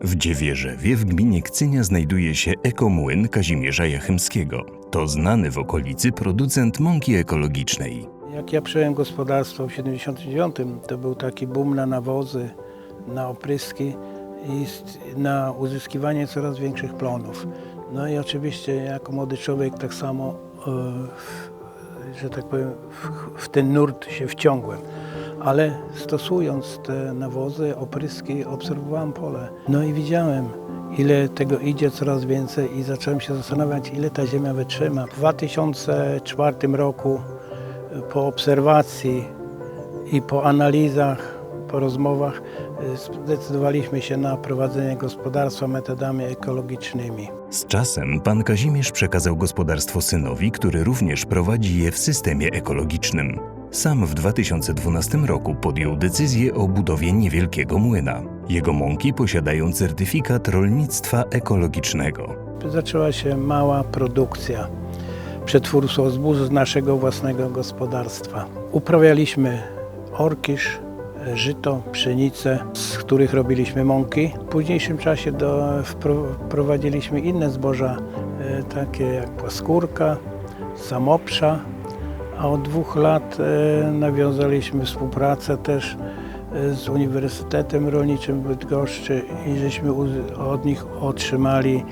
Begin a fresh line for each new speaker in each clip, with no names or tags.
W Dziewierzewie w gminie Kcynia znajduje się ekomłyn Kazimierza Jachymskiego. To znany w okolicy producent mąki ekologicznej.
Jak ja przejąłem gospodarstwo w 79, to był taki boom na nawozy, na opryski i na uzyskiwanie coraz większych plonów. No i oczywiście jako młody człowiek tak samo, e, że tak powiem, w ten nurt się wciągłem. Ale stosując te nawozy, opryski, obserwowałem pole. No i widziałem, ile tego idzie coraz więcej i zacząłem się zastanawiać, ile ta ziemia wytrzyma. W 2004 roku po obserwacji i po analizach, po rozmowach y, zdecydowaliśmy się na prowadzenie gospodarstwa metodami ekologicznymi.
Z czasem pan Kazimierz przekazał gospodarstwo synowi, który również prowadzi je w systemie ekologicznym. Sam w 2012 roku podjął decyzję o budowie niewielkiego młyna. Jego mąki posiadają certyfikat rolnictwa ekologicznego.
Zaczęła się mała produkcja przetwórstwo zbóż z naszego własnego gospodarstwa. Uprawialiśmy orkisz, żyto, pszenicę, z których robiliśmy mąki. W późniejszym czasie do, wpro- wprowadziliśmy inne zboża, e, takie jak płaskórka, samoprza, a od dwóch lat e, nawiązaliśmy współpracę też e, z Uniwersytetem Rolniczym w Bydgoszczy i żeśmy od nich otrzymali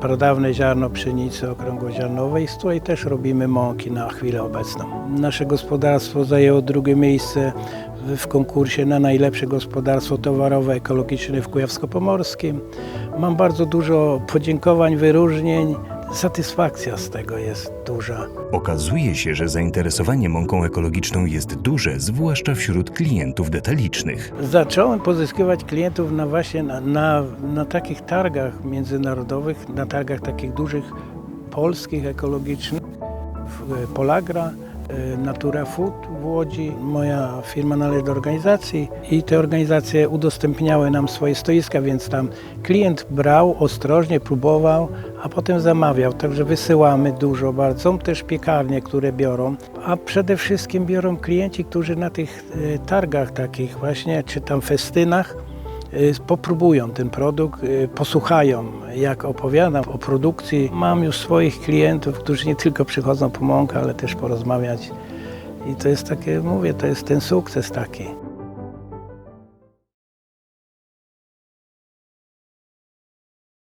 pradawne ziarno pszenicy okrągłoziarnowej, z której też robimy mąki na chwilę obecną. Nasze gospodarstwo zajęło drugie miejsce w konkursie na najlepsze gospodarstwo towarowe ekologiczne w Kujawsko-Pomorskim. Mam bardzo dużo podziękowań, wyróżnień. Satysfakcja z tego jest duża.
Okazuje się, że zainteresowanie mąką ekologiczną jest duże, zwłaszcza wśród klientów detalicznych.
Zacząłem pozyskiwać klientów na właśnie na, na, na takich targach międzynarodowych, na targach takich dużych polskich, ekologicznych, w Polagra, e, Natura Food w Łodzi. Moja firma należy do organizacji i te organizacje udostępniały nam swoje stoiska, więc tam klient brał ostrożnie, próbował, a potem zamawiał. Także wysyłamy dużo bardzo. Są też piekarnie, które biorą, a przede wszystkim biorą klienci, którzy na tych e, targach takich właśnie, czy tam festynach, popróbują ten produkt, y, posłuchają jak opowiadam o produkcji. Mam już swoich klientów, którzy nie tylko przychodzą po mąkę, ale też porozmawiać. I to jest takie, mówię, to jest ten sukces taki.